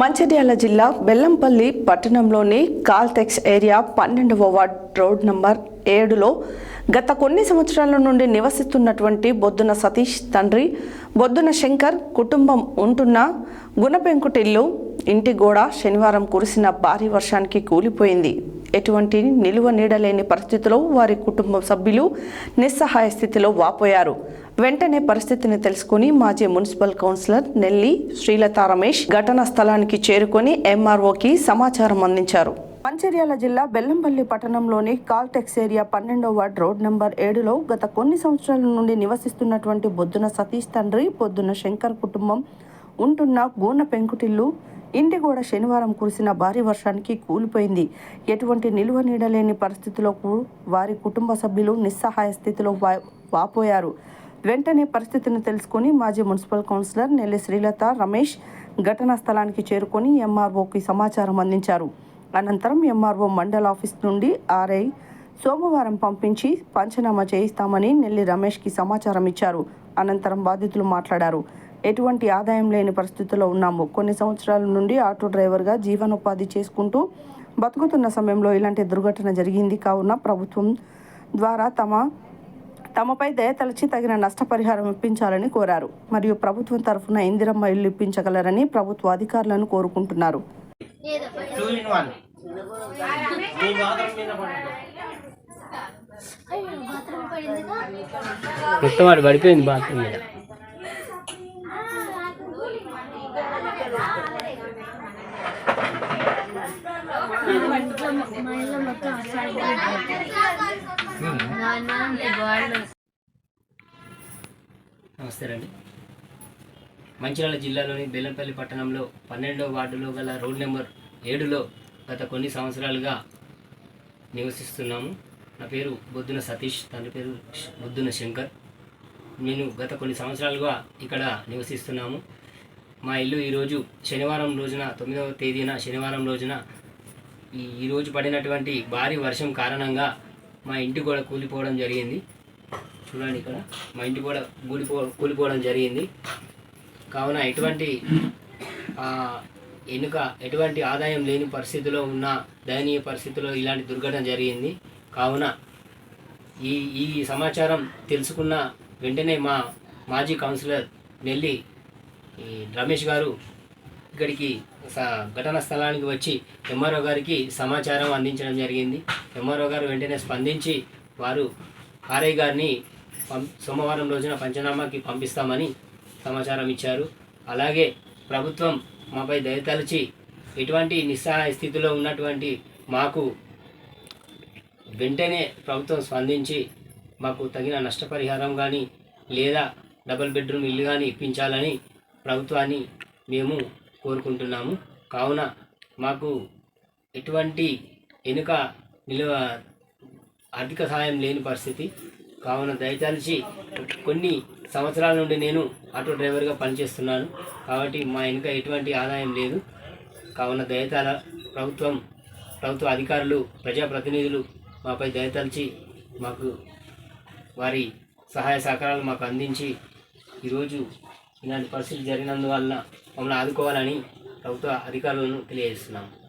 మంచిర్యాల జిల్లా బెల్లంపల్లి పట్టణంలోని Caltex area పన్నెండవ వార్డ్ రోడ్ నంబర్ ఏడులో గత కొన్ని సంవత్సరాల నుండి నివసిస్తున్నటువంటి బొద్దున సతీష్ తండ్రి బొద్దున శంకర్ కుటుంబం ఉంటున్న గుణపెంకుటిల్లు ఇంటి గోడ శనివారం కురిసిన భారీ వర్షానికి కూలిపోయింది. ఎటువంటి నిలువ నీడలేని పరిస్థితిలో వారి కుటుంబ సభ్యులు నిస్సహాయ స్థితిలో వాపోయారు. వెంటనే పరిస్థితిని తెలుసుకుని మాజీ మున్సిపల్ కౌన్సిలర్ నెల్లి శ్రీలత రమేష్ ఘటనా స్థలానికి చేరుకొని ఎంఆర్ఓకి సమాచారం అందించారు. మంచిర్యాల జిల్లా బెల్లంపల్లి పట్టణంలోని కాల్టెక్స్ ఏరియా పన్నెండో వార్డ్ రోడ్ నెంబర్ ఏడులో గత కొన్ని సంవత్సరాల నుండి నివసిస్తున్నటువంటి బొద్దున సతీష్ తండ్రి పొద్దున శంకర్ కుటుంబం ఉంటున్న గూన పెంకుటిల్లు ఇంటి గోడ శనివారం కురిసిన భారీ వర్షానికి కూలిపోయింది. ఎటువంటి నిల్వ నీడలేని పరిస్థితిలో వారి కుటుంబ సభ్యులు నిస్సహాయ స్థితిలో వా- వాపోయారు. వెంటనే పరిస్థితిని తెలుసుకుని మాజీ మున్సిపల్ కౌన్సిలర్ నెల్లి శ్రీలత రమేష్ ఘటనా స్థలానికి చేరుకొని ఎంఆర్ఓకి సమాచారం అందించారు. అనంతరం ఎంఆర్ఓ మండల ఆఫీస్ నుండి ఆర్ఐ సోమవారం పంపించి పంచనామా చేయిస్తామని నెల్లి రమేష్కి సమాచారం ఇచ్చారు. అనంతరం బాధితులు మాట్లాడారు. ఎటువంటి ఆదాయం లేని పరిస్థితుల్లో ఉన్నాము. కొన్ని సంవత్సరాల నుండి ఆటో డ్రైవర్గా జీవనోపాధి చేసుకుంటూ బతుకుతున్న సమయంలో ఇలాంటి దుర్ఘటన జరిగింది. కావున ప్రభుత్వం ద్వారా తమ తమపై దయతలచి తగిన నష్టపరిహారం ఇప్పించాలని కోరారు. మరియు ప్రభుత్వం తరఫున ఇందిరమ్మ ఇల్లు ఇప్పించగలరని ప్రభుత్వ అధికారులను కోరుకుంటున్నారు. టూ ఇన్ మొత్తం నమస్తే అండి మంచిర్యాల జిల్లాలోని బెల్లంపల్లి పట్టణంలో పన్నెండవ వార్డులో గల రోడ్ నెంబర్ ఏడులో గత కొన్ని సంవత్సరాలుగా నివసిస్తున్నాము. నా పేరు బొద్దున సతీష్ తండ్రి పేరు బొద్దున శంకర్. నేను గత కొన్ని సంవత్సరాలుగా ఇక్కడ నివసిస్తున్నాము. మా ఇల్లు ఈరోజు శనివారం రోజున తొమ్మిదవ తేదీన శనివారం రోజున ఈ ఈరోజు పడినటువంటి భారీ వర్షం కారణంగా మా ఇంటి కూడా కూలిపోవడం జరిగింది. చూడండి ఇక్కడ మా ఇంటి కూడా కూలిపో కూలిపోవడం జరిగింది. కావున ఎటువంటి ఎనుక ఎటువంటి ఆదాయం లేని పరిస్థితిలో ఉన్న దయనీయ పరిస్థితిలో ఇలాంటి దుర్ఘటన జరిగింది. కావున ఈ ఈ సమాచారం తెలుసుకున్న వెంటనే మా మాజీ కౌన్సిలర్ నెల్లి ఈ రమేష్ గారు ఇక్కడికి స- స్థలానికి వచ్చి ఎంఆర్ఓ గారికి సమాచారం అందించడం జరిగింది. ఎంఆర్ఓ గారు వెంటనే స్పందించి వారు ఆర్ఐ గారిని పం సోమవారం రోజున పంచనామాకి పంపిస్తామని సమాచారం ఇచ్చారు. అలాగే ప్రభుత్వం మాపై దయతలిచి ఎటువంటి నిస్సహాయ స్థితిలో ఉన్నటువంటి మాకు వెంటనే ప్రభుత్వం స్పందించి మాకు తగిన నష్టపరిహారం కానీ లేదా డబుల్ బెడ్రూమ్ ఇల్లు కానీ ఇప్పించాలని ప్రభుత్వాన్ని మేము కోరుకుంటున్నాము. కావున మాకు ఎటువంటి వెనుక నిలువ ఆర్థిక సహాయం లేని పరిస్థితి. కావున దయతలిచి కొన్ని సంవత్సరాల నుండి నేను ఆటో డ్రైవర్గా పనిచేస్తున్నాను. కాబట్టి మా వెనుక ఎటువంటి ఆదాయం లేదు. కావున దయతాల ప్రభుత్వం ప్రభుత్వ అధికారులు ప్రజాప్రతినిధులు మాపై దయతలిచి మాకు వారి సహాయ సహకారాలు మాకు అందించి ఈరోజు ఇలాంటి పరిస్థితి జరిగినందువల్ల మమ్మల్ని ఆదుకోవాలని ప్రభుత్వ అధికారులను తెలియజేస్తున్నాము